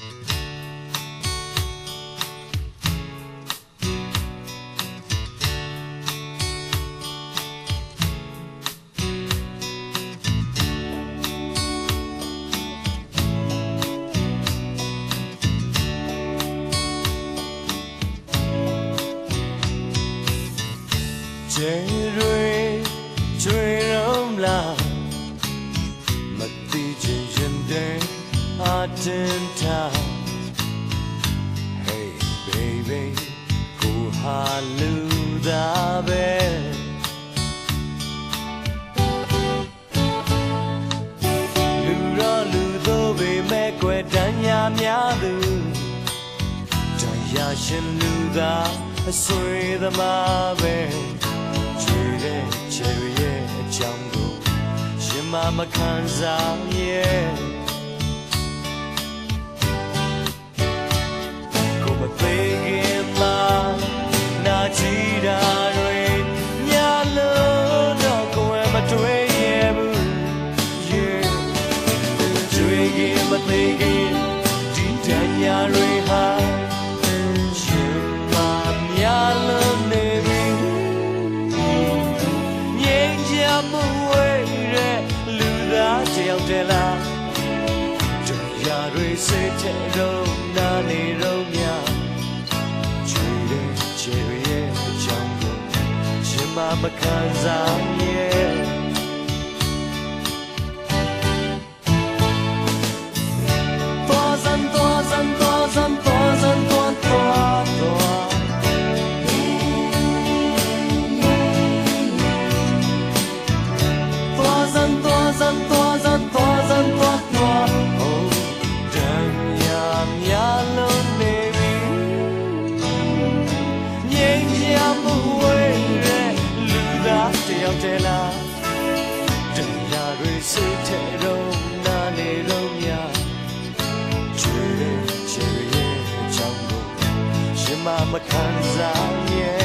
ကျဲတွေ တဲ့အတင်ထား Hey baby ကိုဟာလူသားပဲလူတော့လူတို့ပေမဲ့ကွယ်တန်းညာများသူတရားရှင်လူသားအဆွေ သေးခင်ဒီတန်ညာတွေဟာရှင်မမြလုံးနေပြီငြိမ်းချမ်းမှုဝဲတဲ့လူသားတယောက်တည်းလားတရားတွေစိတ်ထဲတော့နာနေတော့များချွေတဲ့ချယ်ရဲ့အကြောင်းကိုရှင်မမခံစားရဲ့ တယောက်တည်းလားတရားတွေစိတ်ထဲတော့နာနေတော့များချွေတဲ့ချယ်ရဲ့အကြောင်းကိုရှင်မမခံစားရဲ့